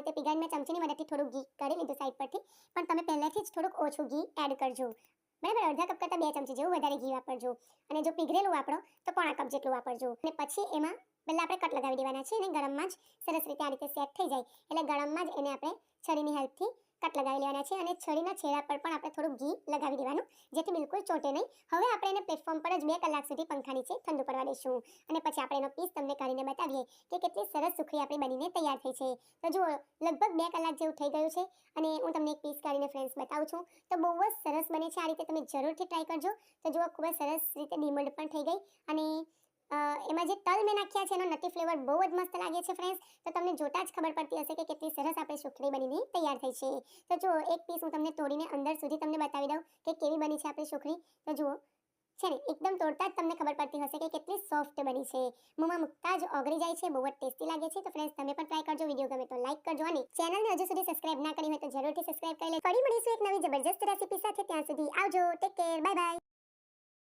રીતે પીગાઈને મેં ચમચીની મદદથી થોડું ઘી કરી લીધું સાઈડ પરથી. પણ તમે પહેલેથી જ થોડુંક ઓછું ઘી એડ કરજો. બરાબર? અડધા કપ કરતાં બે ચમચી જેવું વધારે ઘી વાપરજો. અને જો પીગરેલું વાપરો, તો પોણા કપ જેટલું વાપરજો. અને પછી એમાં પહેલાં આપણે કટ લગાવી દેવાના છે અને ગરમમાં જ સરસ રીતે આ રીતે સેટ થઈ જાય. એટલે ગરમમાં જ એને આપણે છરીની હેલ્પથી કટ લગાવી લેવાના છે અને છરીના છેડા પર પણ આપણે થોડું ઘી લગાવી દેવાનું, જેથી બિલકુલ ચોટે નહીં. હવે આપણે એને પ્લેટફોર્મ પર જ બે કલાક સુધી પંખા નીચે ઠંડુ પડવા દઈશું. અને પછી આપણે એનો પીસ તમને કરીને બતાવીએ કે કેટલી સરસ સુખડી આપણી બનીને તૈયાર થઈ છે. તો જુઓ, લગભગ બે કલાક જેવું થઈ ગયું છે અને હું તમને એક પીસ કાઢીને ફ્રેન્ડ્સ બતાવું છું. તો બહુ જ સરસ બને છે. આ રીતે તમે જરૂરથી ટ્રાય કરજો. તો જુઓ, ખૂબ જ સરસ રીતે ડીમોલ્ડ પણ થઈ ગઈ અને એમાં જે તલ મેં નાખ્યા છે એનો નટી ફ્લેવર બહુ જ મસ્ત લાગે છે ફ્રેન્ડ્સ તો તમને જોતા જ ખબર પડતી હશે કે કેટલી સરસ આપણે સુખડી બનીને તૈયાર થઈ છે. તો જુઓ, એક પીસ હું તમને તોડીને અંદર સુધી તમને બતાવી દઉં કે કેવી બની છે આપણી સુખડી. તો જુઓ, છે ને, એકદમ તોડતા જ તમને ખબર પડતી હશે કે કેટલી સોફ્ટ બની છે. મોંમાં મૂકતા જ ઓગળી જાય છે, બહુ જ ટેસ્ટી લાગે છે. તો ફ્રેન્ડ્સ તમે પણ ટ્રાય કરજો વીડિયો ગમે તો લાઈક કરજો અને ચેનલને હજુ સુધી સબસ્ક્રાઇબ ના કરી હોય તો જરૂરથી સબસ્ક્રાઇબ કરી લે ફરી મળીશું એક નવી જબરજસ્ત રેસીપી સાથે. ત્યાં સુધી આવજો ટેક કેર બાય બાય